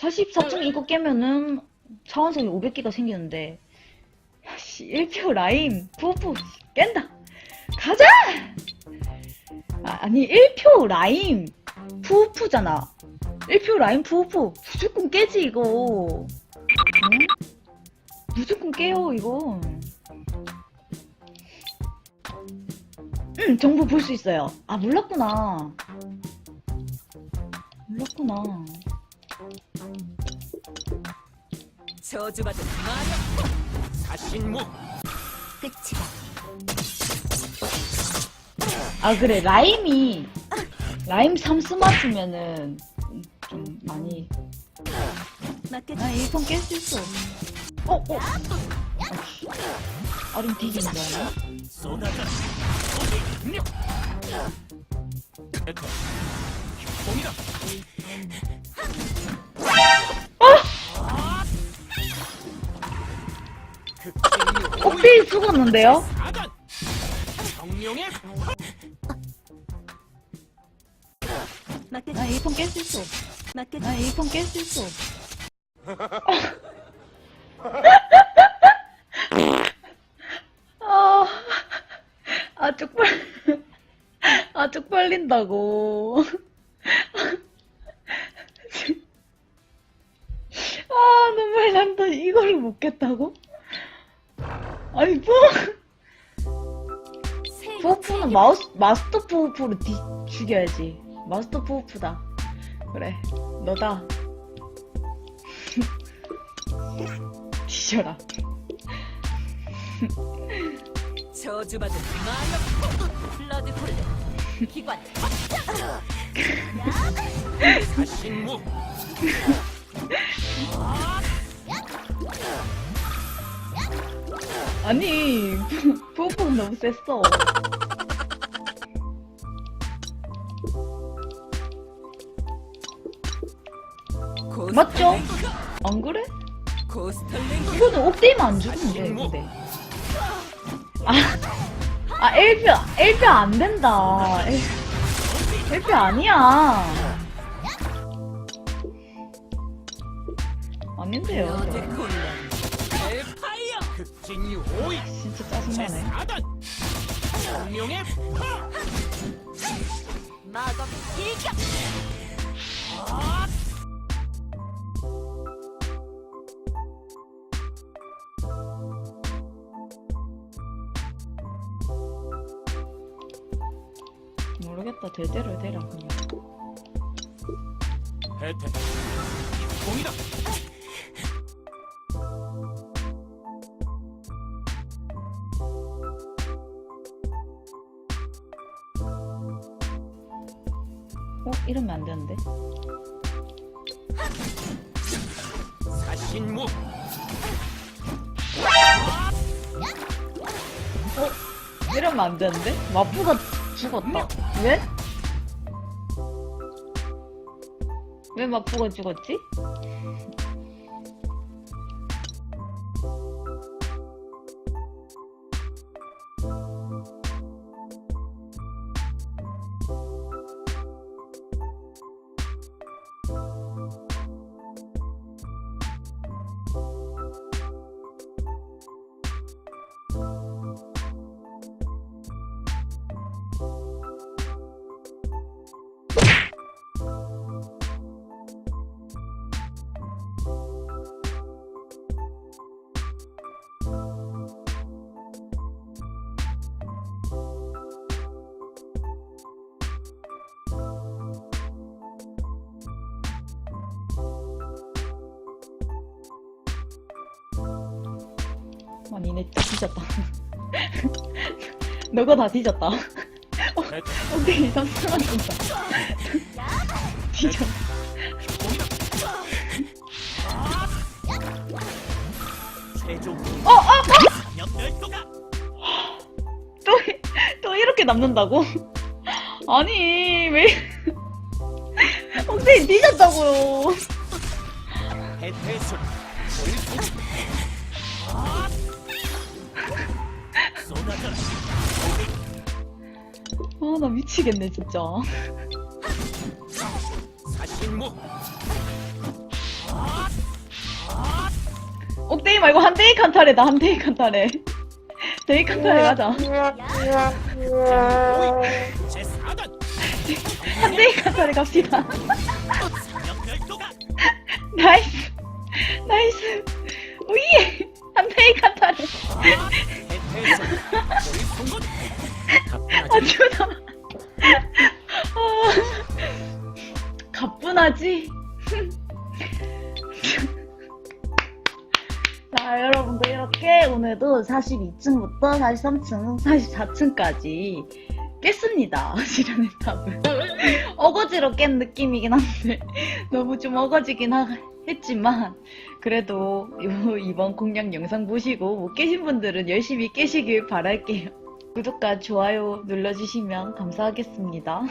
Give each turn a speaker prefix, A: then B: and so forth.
A: 44층 이거 깨면은 차원석이 500개가 생기는데 야, 씨 1표 라임 푸푸 깬다. 가자! 아, 아니 1표 라임 푸푸잖아. 1표 라임 푸푸 무조건 깨지 이거. 응? 무조건 깨요 이거. 응 정보 볼 수 있어요. 아 몰랐구나. 몰랐구나
B: 저주받은 마력
C: 사신무
B: 끝이다.
A: 아 그래 라임이 라임 3스 맞으면은 좀 많이
B: 맡겨줘.
A: 아 이건 깰수 있어 어? 어? 아씨 아름 뒤진다 옥비 죽었는데요?
C: 사단 정령의
B: 맡겨줘.
A: 아 이건 깰수 있어. 아 이건 깰수 있어 아, 아 쪽팔 아 쪽팔린다고 못 깼다고? 아니 뭐? 부호프는 마우스 마스터 부호프로 뒤 죽여야지. 마스터 부호프다. 그래 너다. 뒤져라.
B: 저주받은 마력 플러드 홀레 기관
C: 사신무
A: 아니 부호프는 너무 셌어. 맞죠? 안 그래? 이거는 옥대이면 안 죽는데 근데. 아, 아 엘표 엘표 안 된다. 엘- 엘표 아니야. 아닌데요.
B: 홀레
C: 극진유 오이.
A: 진짜 짜증나네.
C: 사단. 정령의 파.
B: 마법 일격
A: 모르겠다. 될 대로 되라 그냥.
C: 혜택. 공이다
A: 어? 이러면 안 되는데
C: 사신무
A: 이러면 안 되는데? 마프가 죽었다. 왜? 왜 마프가 죽었지? 아, 니네 다 뒤졌다. 너가 다 뒤졌다. 어,
C: 혜택
A: 근데 이상 사라진다. 뒤졌. 어, 어, 어!
C: 역멸도가
A: 또, 또 이렇게 남는다고? 아니, 왜. 혹시 뒤졌다고요. 나 미치겠네, 진짜. 옥데이 말고 한데이 칸타레다 한데이 칸타레 데이 칸타레 가자.
C: 오이 제 4단.
A: 한데이 칸타레 갑시다. 나이스. 나이스. 우이. 한데이
C: 송곳
A: 아 주다 아, 가뿐하지? 자 여러분들 이렇게 오늘도 42층부터 43층 44층까지 깼습니다. 실현의 탑을. 어거지로 깬 느낌이긴 한데 너무 좀 어거지긴 하, 했지만 그래도 요 이번 공략 영상 보시고 못 깨신 분들은 열심히 깨시길 바랄게요 구독과 좋아요 눌러주시면 감사하겠습니다.